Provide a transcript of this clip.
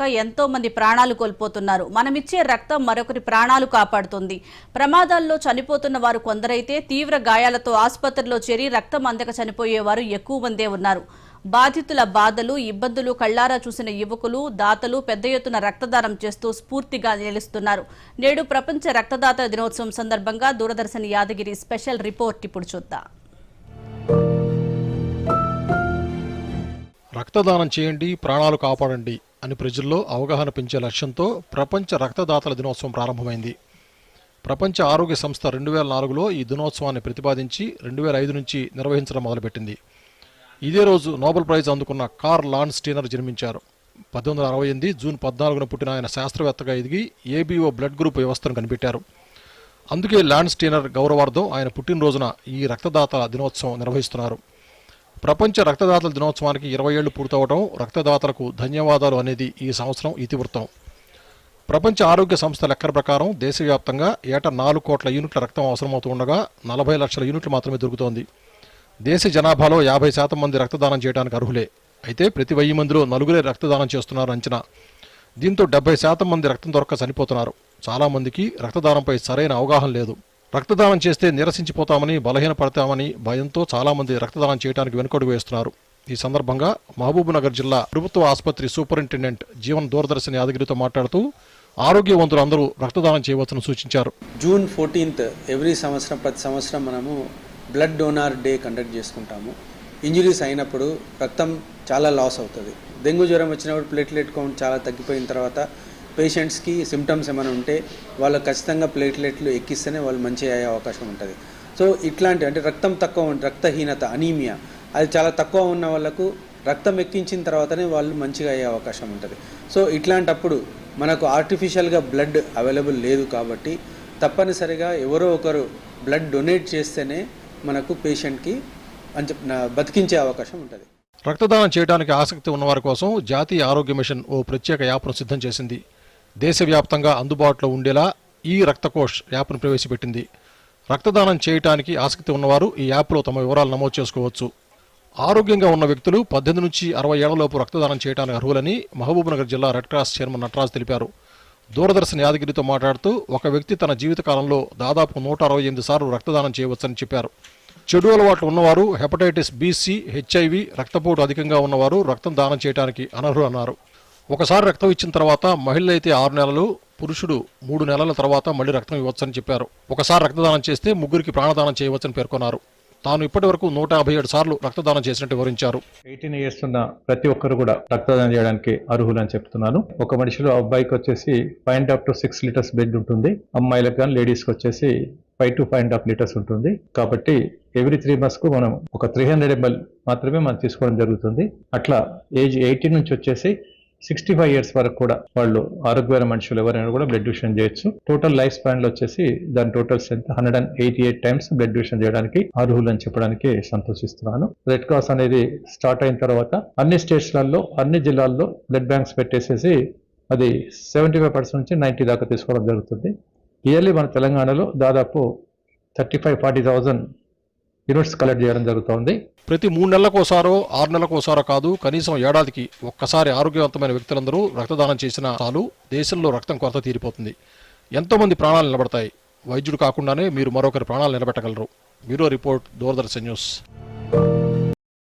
ఎంతో మంది ప్రాణాలు కోల్పోతున్నారు. మనమిచ్చే రక్తం మరొకరి ప్రాణాలు కాపాడుతుంది. ప్రమాదాల్లో చనిపోతున్న వారు కొందరైతే తీవ్ర గాయాలతో ఆసుపత్రిలో చేరి రక్తం అందక చనిపోయేవారు ఎక్కువ మందే ఉన్నారు. బాధితుల బాధలు ఇబ్బందులు కళ్ళారా చూసిన యువకులు దాతలు పెద్ద ఎత్తున రక్తదానం చేస్తూ స్ఫూర్తిగా నిలుస్తున్నారు. నేడు ప్రపంచ రక్తదాత దినోత్సవం సందర్భంగా దూరదర్శన్ యాదగిరి స్పెషల్ రిపోర్ట్ ఇప్పుడు చూద్దాం. రక్తదానం చేయండి ప్రాణాలు కాపాడండి. అని ప్రజల్లో అవగాహన పెంచే లక్ష్యంతో ప్రపంచ రక్తదాతల దినోత్సవం ప్రారంభమైంది. ప్రపంచ ఆరోగ్య సంస్థ రెండు వేల నాలుగులో ఈ దినోత్సవాన్ని ప్రతిపాదించి రెండు వేల ఐదు నుంచి నిర్వహించడం మొదలుపెట్టింది. ఇదే రోజు నోబెల్ ప్రైజ్ అందుకున్న కార్ లాన్ స్టీనర్ జన్మించారు. పద్దెనిమిది వందల అరవై ఎనిమిది జూన్ పద్నాలుగున పుట్టిన ఆయన శాస్త్రవేత్తగా ఎదిగి ఏబీఓ బ్లడ్ గ్రూప్ వ్యవస్థను కనిపెట్టారు. అందుకే ల్యాండ్ స్టీనర్ గౌరవార్థం ఆయన పుట్టినరోజున ఈ రక్తదాత దినోత్సవం నిర్వహిస్తున్నారు. ప్రపంచ రక్తదాతల దినోత్సవానికి ఇరవై ఏళ్ళు పూర్తవడం రక్తదాతలకు ధన్యవాదాలు అనేది ఈ సంవత్సరం ఇతివృత్తం. ప్రపంచ ఆరోగ్య సంస్థ లెక్కల ప్రకారం దేశవ్యాప్తంగా ఏటా నాలుగు కోట్ల యూనిట్ల రక్తం అవసరమవుతుండగా నలభై లక్షల యూనిట్లు మాత్రమే దొరుకుతోంది. దేశ జనాభాలో యాభై శాతం మంది రక్తదానం చేయడానికి అర్హులే. అయితే ప్రతి వెయ్యి మందిలో నలుగురే రక్తదానం చేస్తున్నారు అంచనా. దీంతో డెబ్బై శాతం మంది రక్తం దొరక్క చనిపోతున్నారు. చాలామందికి రక్తదానంపై సరైన అవగాహన లేదు. రక్తదానం చేస్తే నిరసించిపోతామని బలహీనపడతామని భయంతో చాలామంది రక్తదానం చేయడానికి వెనుకడు వేస్తున్నారు. ఈ సందర్భంగా మహబూబ్నగర్ జిల్లా ప్రభుత్వ ఆసుపత్రి సూపరింటెండెంట్ జీవన్ దూరదర్శిని యాదగిరితో మాట్లాడుతూ ఆరోగ్యవంతులు అందరూ రక్తదానం చేయవచ్చని సూచించారు. జూన్ ఫోర్టీన్త్ ఎవ్రీ సంవత్సరం ప్రతి సంవత్సరం మనము బ్లడ్ డోనార్ డే కండక్ట్ చేసుకుంటాము. ఇంజురీస్ అయినప్పుడు రక్తం చాలా లాస్ అవుతుంది. డెంగ్యూ జ్వరం వచ్చినప్పుడు ప్లేట్లెట్ కౌంట్ చాలా తగ్గిపోయిన తర్వాత పేషెంట్స్కి సిమ్టమ్స్ ఏమైనా ఉంటే వాళ్ళు ఖచ్చితంగా ప్లేట్లెట్లు ఎక్కిస్తేనే వాళ్ళు మంచి అయ్యే అవకాశం ఉంటుంది. సో ఇట్లాంటి అంటే రక్తం తక్కువ రక్తహీనత అనీమియా అది చాలా తక్కువ ఉన్న వాళ్ళకు రక్తం ఎక్కించిన తర్వాతనే వాళ్ళు మంచిగా అయ్యే అవకాశం ఉంటుంది. సో ఇట్లాంటప్పుడు మనకు ఆర్టిఫిషియల్గా బ్లడ్ అవైలబుల్ లేదు కాబట్టి తప్పనిసరిగా ఎవరో ఒకరు బ్లడ్ డొనేట్ చేస్తేనే మనకు పేషెంట్కి బతికించే అవకాశం ఉంటుంది. రక్తదానం చేయడానికి ఆసక్తి ఉన్నవారి కోసం జాతీయ ఆరోగ్య మిషన్ ఓ ప్రత్యేక యాప్ను సిద్ధం చేసింది. దేశవ్యాప్తంగా అందుబాటులో ఉండేలా ఈ రక్తకోష్ యాప్ను ప్రవేశపెట్టింది. రక్తదానం చేయటానికి ఆసక్తి ఉన్నవారు ఈ యాప్లో తమ వివరాలు నమోదు చేసుకోవచ్చు. ఆరోగ్యంగా ఉన్న వ్యక్తులు పద్దెనిమిది నుంచి అరవై ఏళ్ళలోపు రక్తదానం చేయడానికి అర్హులని మహబూబ్నగర్ జిల్లా రెడ్ క్రాస్ చైర్మన్ నటరాజ్ తెలిపారు. దూరదర్శన్ యాదగిరితో మాట్లాడుతూ ఒక వ్యక్తి తన జీవితకాలంలో దాదాపు నూట అరవై ఎనిమిది సార్లు రక్తదానం చేయవచ్చని చెప్పారు. చెడు అలవాట్లు ఉన్నవారు హెపటైటిస్ బీసీ హెచ్ఐవి రక్తపోటు అధికంగా ఉన్నవారు రక్తం దానం చేయడానికి అనర్హులు అన్నారు ఒకసారి రక్తం ఇచ్చిన తర్వాత మహిళ అయితే ఆరు నెలలు పురుషుడు మూడు నెలల తర్వాత మళ్ళీ రక్తం ఇవ్వచ్చని చెప్పారు. ఒకసారి రక్తదానం చేస్తే ముగ్గురికి ప్రాణదానం చేయవచ్చని పేర్కొన్నారు. తాను ఇప్పటి వరకు నూట యాభై ఏడు సార్లు రక్తదానం చేసినట్టు వివరించారు. ఎయిటీన్ ఇయర్స్ ఉన్న ప్రతి ఒక్కరు కూడా రక్తదానం చేయడానికి అర్హులు అని చెప్తున్నాను. ఒక మనిషిలో అబ్బాయికి వచ్చేసి point of two six liters bed ఉంటుంది. అమ్మాయిలకు కానీ లేడీస్కి వచ్చేసి five to five and half liters ఉంటుంది. కాబట్టి ఎవ్రీ త్రీ మంత్స్కు మనం ఒక త్రీ హండ్రెడ్ ఎంఎల్ మాత్రమే మనం తీసుకోవడం జరుగుతుంది. అట్లా ఏజ్ ఎయిటీన్ నుంచి వచ్చేసి సిక్స్టీ ఫైవ్ ఇయర్స్ వరకు కూడా వాళ్ళు ఆరోగ్యమైన మనుషులు ఎవరైనా కూడా బ్లడ్ డొనేషన్ చేయొచ్చు. టోటల్ లైఫ్ స్పాన్లో వచ్చేసి దాని total strength hundred and eighty eight times blood donation చేయడానికి అర్హులు అని చెప్పడానికి సంతోషిస్తున్నాను. రెడ్ క్రాస్ అనేది స్టార్ట్ అయిన తర్వాత అన్ని స్టేట్స్లలో అన్ని జిల్లాల్లో బ్లడ్ బ్యాంక్స్ పెట్టేసేసి అది సెవెంటీ ఫైవ్ పర్సెంట్ నుంచి నైంటీ దాకా తీసుకోవడం జరుగుతుంది. ఇయర్లీ మన తెలంగాణలో దాదాపు thirty five forty thousand units collect చేయడం జరుగుతోంది. ప్రతి మూడు నెలలకోసారో ఆరు నెలలకోసారో కాదు కనీసం ఏడాదికి ఒక్కసారి ఆరోగ్యవంతమైన వ్యక్తులందరూ రక్తదానం చేసిన చాలు దేశంలో రక్తం కొరత తీరిపోతుంది. ఎంతోమంది ప్రాణాలు నిలబడతాయి. వైద్యుడు కాకుండానే మీరు మరొకరి ప్రాణాలు నిలబెట్టగలరు. Bureau report Doordarshan news.